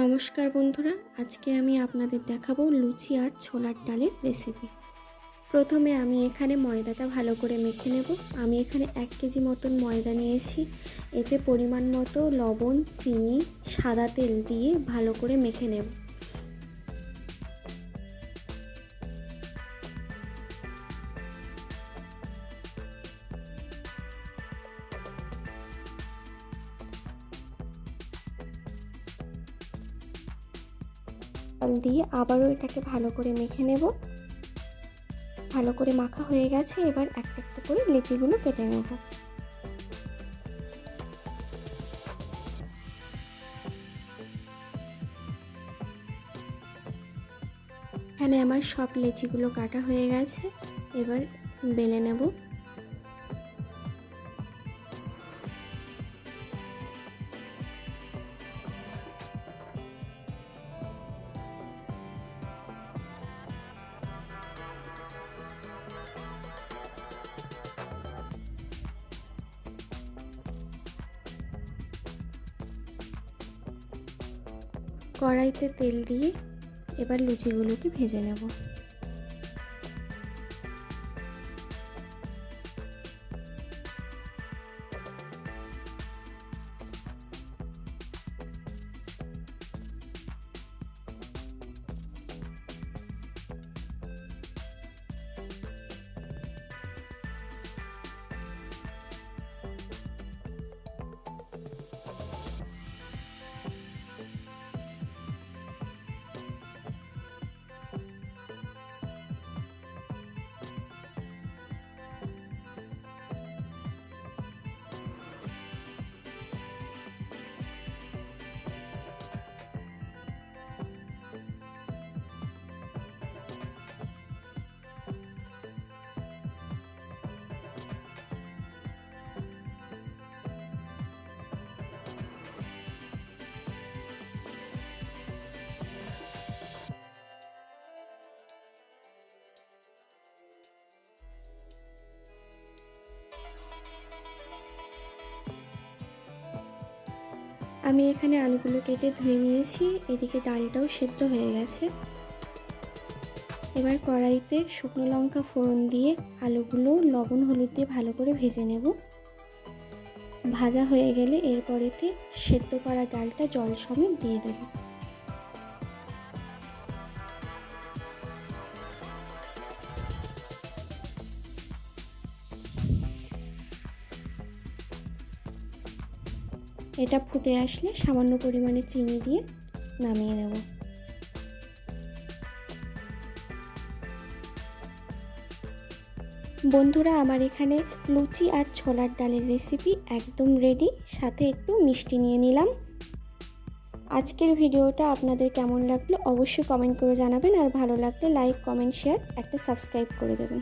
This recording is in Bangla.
নমস্কার বন্ধুরা, আজকে আমি আপনাদের দেখাবো লুচি আর ছোলার ডালের রেসিপি প্রথমে আমি এখানে ময়দাটা ভালো করে মেখে নেব। আমি এখানে এক কেজি মতন ময়দা নিয়েছি। এতে পরিমাণ মতো লবণ, চিনি, সাদা তেল দিয়ে ভালো করে মেখে নেব। জল দিয়ে আবারও এটাকে ভালো করে মেখে নেব। ভালো করে মাখা হয়ে গেছে, এবার একটা একটা করে লিচিগুলো কেটে নেব। এখানে আমার সব লেচিগুলো কাটা হয়ে গেছে, এবার বেলে নেব। কড়াইতে তেল দিয়ে এবার লুচিগুলোকে ভেজে নেব। আমি এখানে আলুগুলো কেটে ধুয়ে নিয়েছি, এদিকে ডালটাও সেদ্ধ হয়ে গেছে। এবার কড়াইতে শুকনো লঙ্কা ফোড়ন দিয়ে আলুগুলো লবণ হলুদ দিয়ে ভালো করে ভেজে নেব। ভাজা হয়ে গেলে এরপরেতে সেদ্ধ করা ডালটা জল সমেত দিয়ে দেব। এটা ফুটে আসলে সামান্য পরিমাণে চিনি দিয়ে নামিয়ে নেব। বন্ধুরা, আমার এখানে লুচি আর ছোলার ডালের রেসিপি একদম রেডি সাথে একটু মিষ্টি নিয়ে নিলাম। আজকের ভিডিওটা আপনাদের কেমন লাগল অবশ্যই কমেন্ট করে জানাবেন, আর ভালো লাগলে লাইক কমেন্ট শেয়ার একটা সাবস্ক্রাইব করে দেবেন।